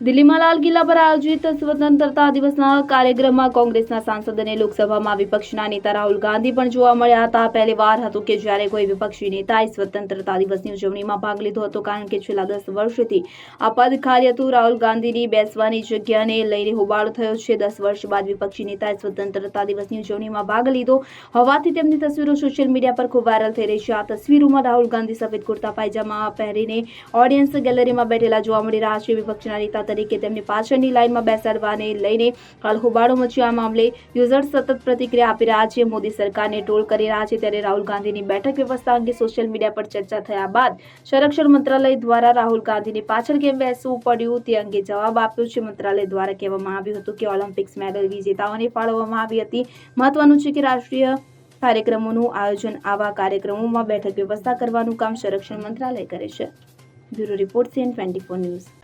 દિલ્હીમાં લાલ કિલ્લા પર આયોજિત સ્વતંત્રતા દિવસના કાર્યક્રમમાં કોંગ્રેસના સાંસદ અને લોકસભામાં વિપક્ષના નેતા રાહુલ ગાંધી પણ જોવા મળ્યા હતા. પહેલીવાર હતું કે જ્યારે કોઈ વિપક્ષી નેતાએ સ્વતંત્રતા દિવસની ઉજવણીમાં ભાગ લીધો હતો, કારણ કે છેલ્લા દસ વર્ષથી આ પદ ખાલી હતું. રાહુલ ગાંધીની બેસવાની જગ્યાને લઈને હોબાળો થયો છે. દસ વર્ષ બાદ વિપક્ષી નેતાએ સ્વતંત્રતા દિવસની ઉજવણીમાં ભાગ લીધો. હોવાથી તેમની તસવીરો સોશિયલ મીડિયા પર ખૂબ વાયરલ થઈ રહી છે. આ તસવીરોમાં રાહુલ ગાંધી સફેદ કુર્તા પાયજામા પહેરીને ઓડિયન્સ ગેલેરીમાં બેઠેલા જોવા મળી રહ્યા છે. વિપક્ષના નેતા તરીકે તેમની પાછળની લાઇનમાં બેસાડવાને લઈને હાલ હોબાળો મચ્યો આ મામલે. યુઝર્સ સતત પ્રતિક્રિયા આપી રહ્યા છે. મોદી સરકારને ટ્રોલ કરી રહ્યા છે ત્યારે રાહુલ ગાંધીની બેઠક વ્યવસ્થા અંગે સોશિયલ મીડિયા પર ચર્ચા થયા બાદ સંરક્ષણ મંત્રાલય દ્વારા રાહુલ ગાંધીની પાછળ કેમ બેસવું પડ્યું તે અંગે જવાબ આપ્યો છે. મંત્રાલય દ્વારા કહેવામાં આવ્યું હતું કે ઓલિમ્પિક્સ મેડલ વિજેતાઓને ફાળવવામાં આવી હતી. મહત્વનું છે કે રાષ્ટ્રીય કાર્યક્રમોનું આયોજન આવા કાર્યક્રમોમાં બેઠક વ્યવસ્થા કરવાનું કામ સંરક્ષણ મંત્રાલય કરે છે. Bureau report CN twenty four news.